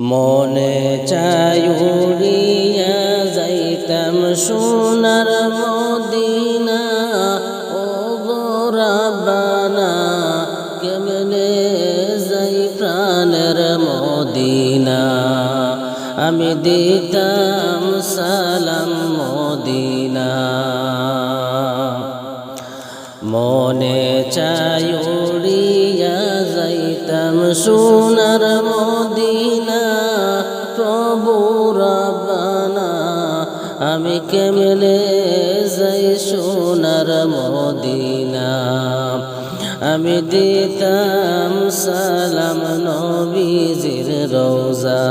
মনে চায়ুরিয়া যাইতাম সোনার মদিনা। ও গোরাবানা কেমনে যাই প্রাণের মদিনা? আমি দিতাম সালাম মদিনা। মনে চায়ুরিয়া যাইতাম সোনার আমি কেমনে যাই সোনার মদিনা। আমি দিতাম সালাম নবীজির রোজা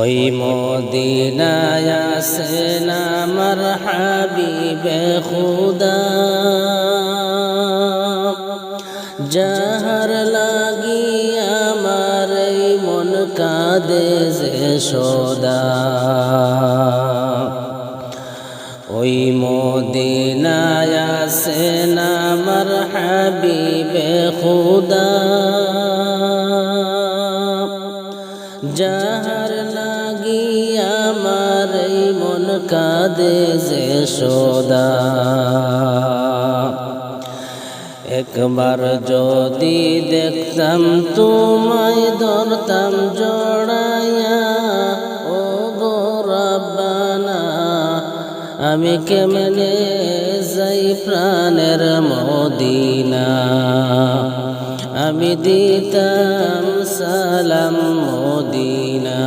ওই মদিনায় আসেন আমার হাবিবে খুদা। যাহার কাঁদে যে ওই মদিনায় আসেন আমার হাবিবে খুদা। যাহার লাগি আমার মন কাঁদে যে সদা। একবার যদি দেখতাম তোমায় ধরতাম জড়াইয়া, ও গোরাবানা আমি কেমনে যাই প্রাণের মদিনা? আমি দিতাম সালাম মদিনা।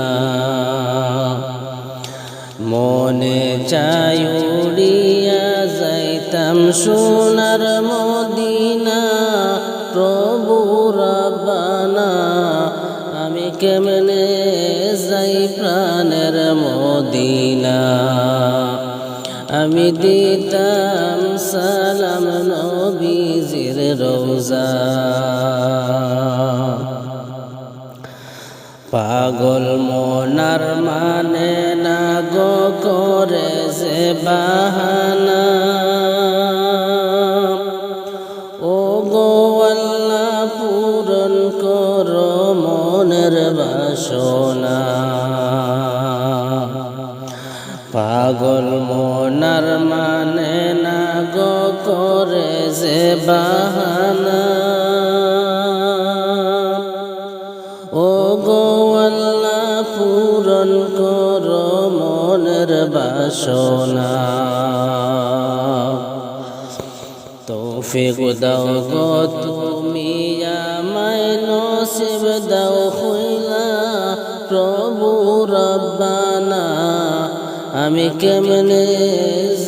মনে চায়ুরিয়া যাইতাম সোনার মদিনা। কেমনে যাই প্রাণের মদিনা? আমি দিতাম সালাম নবীজির রোজা। পাগল মনার মানে না গো করে যে বাহানা? মনের বাসনা পাগল মনার মানে না গো করে যে বাহানা। ও গো আল্লাহ পূরণ করো মনের বাসনা। তৌফিক দাও গো তুমি আমায় নসিব দাও আমি কেমনে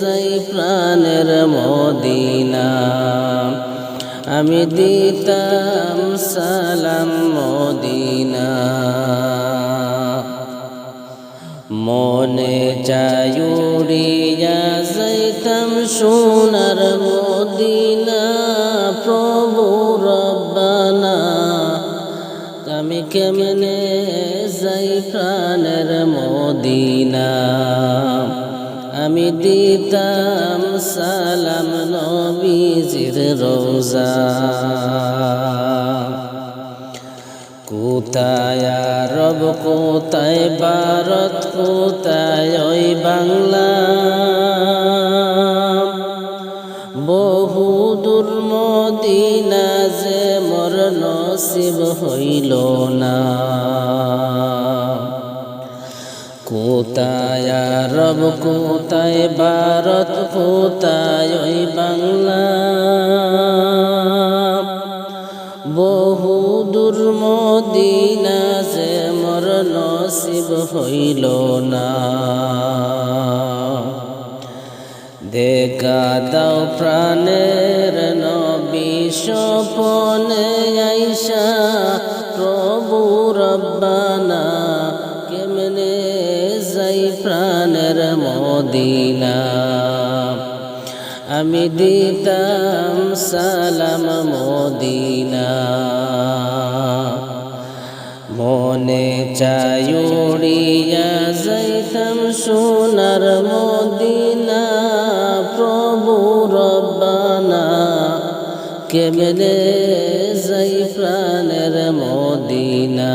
যাই প্রাণের মদিনা? আমি দিতাম সালাম মদিনা। মনে চায়ুরিয়া যাইতাম সোনার মদিনা। প্রভু আমি কেমনে যাই প্রাণের মদিনা? আমি দিতাম সালাম নবীজির রোজা। কোথায় রব কোথায় ভারত, কোথায় ওই বাংলা? বহু দূর মদিনা যে নসিব হইল না। কোথায় রব, কোথায় ভারত, কোথায় ওই বাংলা? বহু দূর মদিনা যে মোর নসিব হইল না। দেখা দাও প্রাণের নবী আইসা প্রভু রব্বানা, কেমনে যাই প্রাণের মদিনা। আমি দিতাম সালাম মদিনা। কেমনে যাই প্রাণে প্রাণের মদিনা।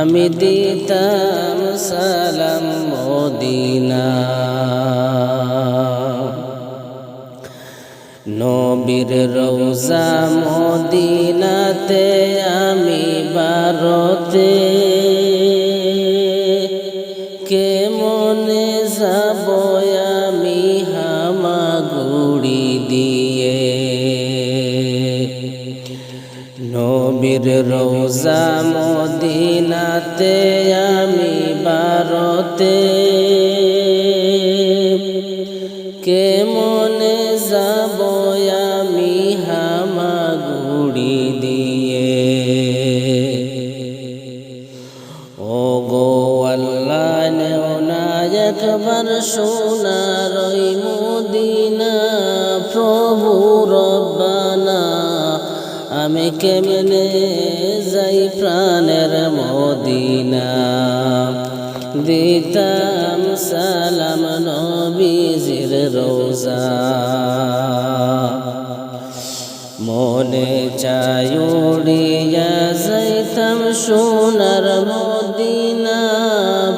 আমি দিতাম সালাম মদিনা। নবীর রৌজা মদিনাতে আমি বারতে। কে মনে যাব নবীর রোজা মদিনাতে আমি বারতে। কে মনে যাব আমি কেমনে যাই প্রাণের মদিনা? দিতাম সালাম নবীজির রোজা। মনে চায়ুড়িয়া যাইতাম সোনার মদিনা।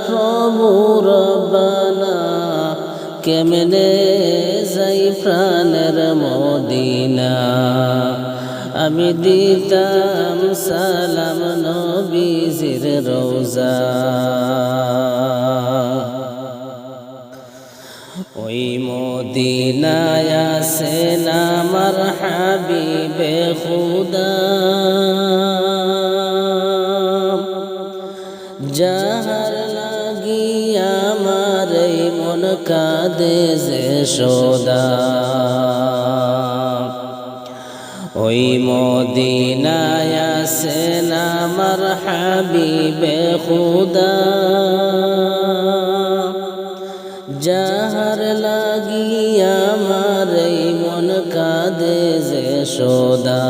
প্রভু রব্বানা, কেমনে যাই প্রাণের মদিনা? আমি দিতাম সালাম নবীজির রোজা ওই মদিনায় আসেন আমার হাবিবে খুদা। যাহার লাগি আমার মন কাঁদে যে সদা। ওই মদিনায় আসেন আমার হাবিবে খুদা যাহার লাগি আমার মন কাঁদে যে সদা।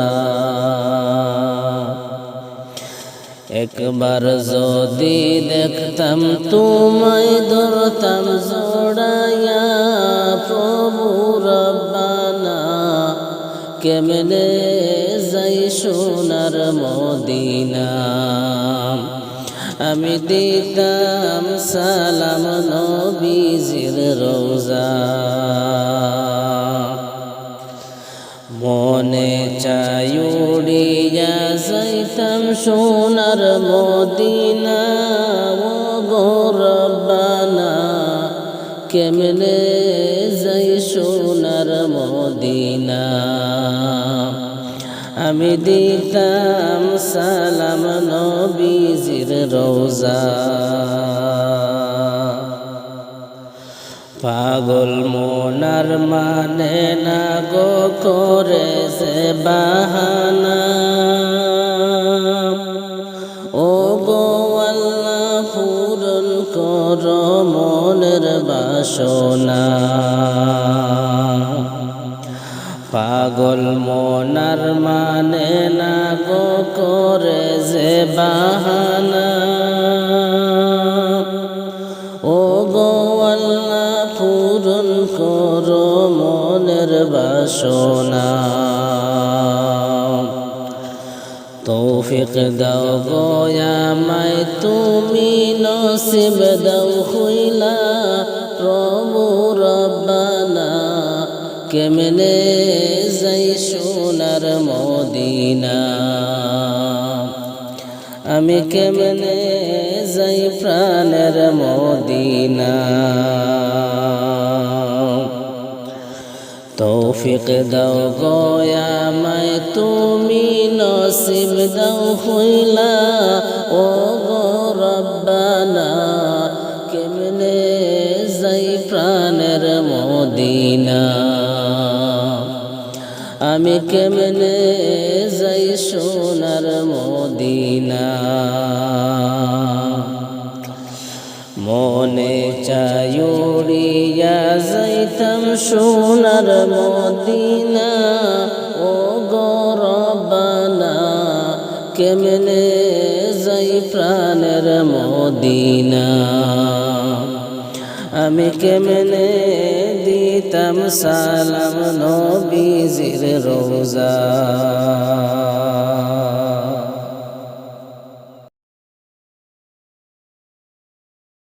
একবার যদি দেখতাম তোমায় ধরতাম জোড়াইয়া, প্রভু রব্বানা, কেমনে সোনার মদিনা। আমি দিতাম সালাম নবীজির রোজা। মনে চায়ুড়িয়া যাইতাম সোনার মদিনা। ও গৌরবানা কেমনে যাই সোনার মদিনা? আমি দিতাম সালাম নবীজির রোজা পাগল মোনার মানে না গো করে সে বাহানা। ও গো আল্লাহ পূরণ কর মনের বাসনা। পাগল মোনার মানে না গো করে যে বাহানা? ও গো আল্লাহ, পূরণ করো মনের বাসনা। তৌফিক দাও গয়ামায় তুমি নসিব দাও হইলা প্রভু রব্বানা। কেমনে মদিনা আমি কেমনে যাই প্রাণের মদিনা? তৌফিক দাও গয়ামায় তুমি নসিব দাও হইলা। ও গো রব্বানা, কেমনে যাই প্রাণের মদিনা? আমি কেমনে যাই সোনার মদিনা? মনে চায়ুড়িয়া যাইতাম সোনার মদিনা। ও গরবানা কেমনে যাই প্রাণের মদিনা? আমি কেমনে দিতাম সালাম নবীজির রোজা?